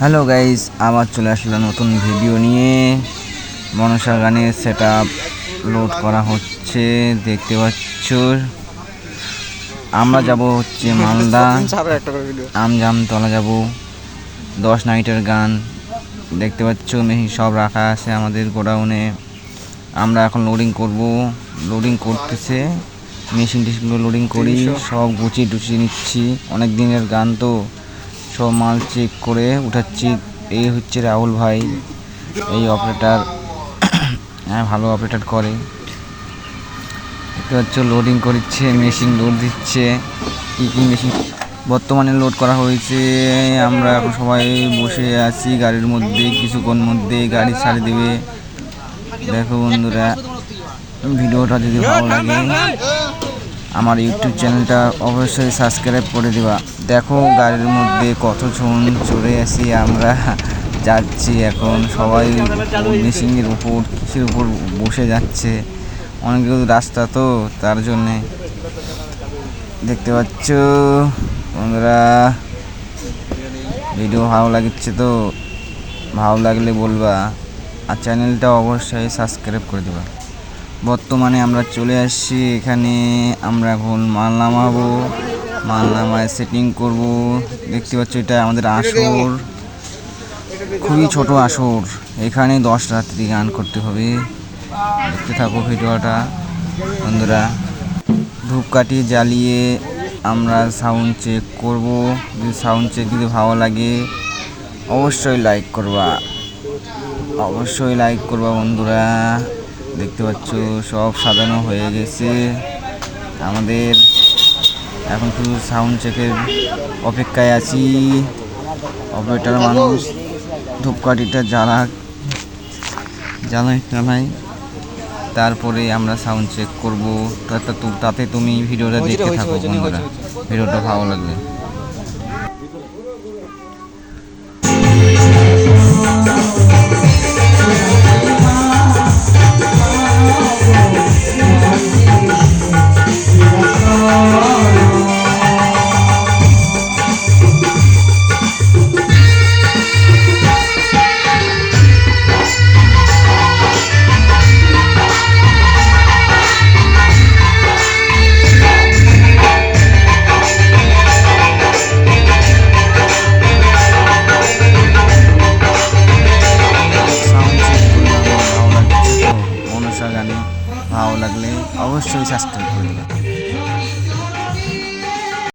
Hello guys আবার চলে আসলো নতুন ভিডিও নিয়ে। মনসা গানের সেট লোড করা হচ্ছে দেখতে পাচ্ছ। আমরা যাব হচ্ছে মালদা। আম আমজামতলা যাব। দশ নাইটের গান দেখতে পাচ্ছ মেহি সব রাখা আছে আমাদের গোডাউনে। আমরা এখন লোডিং করব। লোডিং করতেছে মেশিন টেশিনগুলো লোডিং করি সব গুছিয়ে টুচিয়ে নিচ্ছি। অনেক দিনের গান তো। সব মাল চেক করে উঠাচ্ছি। এই হচ্ছে রাহুল ভাই। এই অপারেটার হ্যাঁ ভালো অপারেটার করে। পাচ্ছ লোডিং করছে মেশিন লোড দিচ্ছে। কী কী মেশিন বর্তমানে লোড করা হয়েছে। আমরা এখন সবাই বসে আছি গাড়ির মধ্যে, কিছুক্ষণ মধ্যে গাড়ি ছাড়ে দেবে। দেখো বন্ধুরা, ভিডিওটা যদি ভালো লাগে। আমার ইউটিউব চ্যানেলটা অবশ্যই সাবস্ক্রাইব করে দিবা। দেখো গাড়ির মধ্যে কতজন চড়ে আছি আমরা। যাচ্ছি এখন। সবাই মেশিনের উপর, কিসের উপর বসে যাচ্ছে। অনেক রাস্তা তো, তার জন্যে। দেখতে পাচ্ছ? বন্ধুরা ভিডিও ভালো লাগছে তো? ভালো লাগলে বলবা। আর চ্যানেলটা অবশ্যই সাবস্ক্রাইব করে দেবা। বর্তমানে আমরা চলে আসছি। এখানে আমরা এখন মাল নামাবো মাল নামায় সেটিং করব। দেখতে পাচ্ছ এটা আমাদের আসর। খুবই ছোট আসর। এখানে দশ রাত্রি গান করতে হবে। দেখতে থাকো ভিডিওটা। বন্ধুরা, ধূপকাঠি জ্বালিয়ে আমরা সাউন্ড চেক করব। যদি সাউন্ড চেক যদি ভালো লাগে, অবশ্যই লাইক করবা। অবশ্যই লাইক করবা বন্ধুরা। দেখতে পাচ্ছ, সব সাজানো হয়ে গেছে। আমাদের এখন শুধু সাউন্ড চেকের অপেক্ষায় আছি। অপারেটার মানুষ, ধূপকাঠিটা জ্বালা জ্বালাই টালাই তারপরে আমরা সাউন্ড চেক করব। তাতে তুমি ভিডিওটা দেখতে থাকো বন্ধুরা। ভিডিওটা ভালো লাগলে। ভালো লাগলে অবশ্যই সাবস্ক্রাইব করবেন